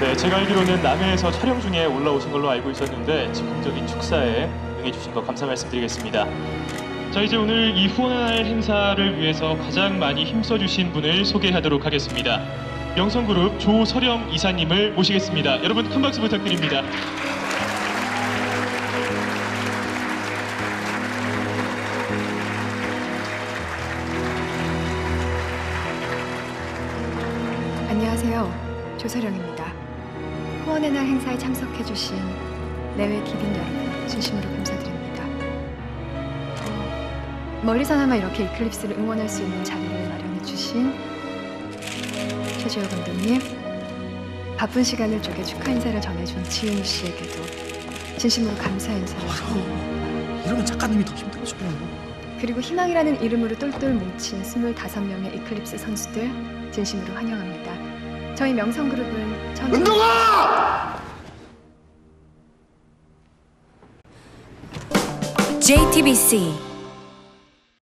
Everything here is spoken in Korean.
네, 제가 알기로는 남해에서 촬영 중에 올라오신 걸로 알고 있었는데 즉흥적인 축사에 응해주신 거 감사 말씀드리겠습니다. 자 이제 오늘 이 후원의 날 행사를 위해서 가장 많이 힘써주신 분을 소개하도록 하겠습니다. 명성그룹 조서령 이사님을 모시겠습니다. 여러분 큰 박수 부탁드립니다. 안녕하세요. 조서령입니다. 후원의 날 행사에 참석해 주신 내외 기빈 여러분 진심으로 감사드립니다. 어, 멀리서나마 이렇게 이클립스를 응원할 수 있는 자리를 마련해 주신 최재호 감독님, 바쁜 시간을 쪼개 축하 인사를 전해준 지은우 씨에게도 진심으로 감사 인사를 전합니다. 이러면 작가님이 더 힘들어져. 그리고 희망이라는 이름으로 똘똘 뭉친 25명의 이클립스 선수들 진심으로 환영합니다. 저희 명성그룹은 전 은동아! JTBC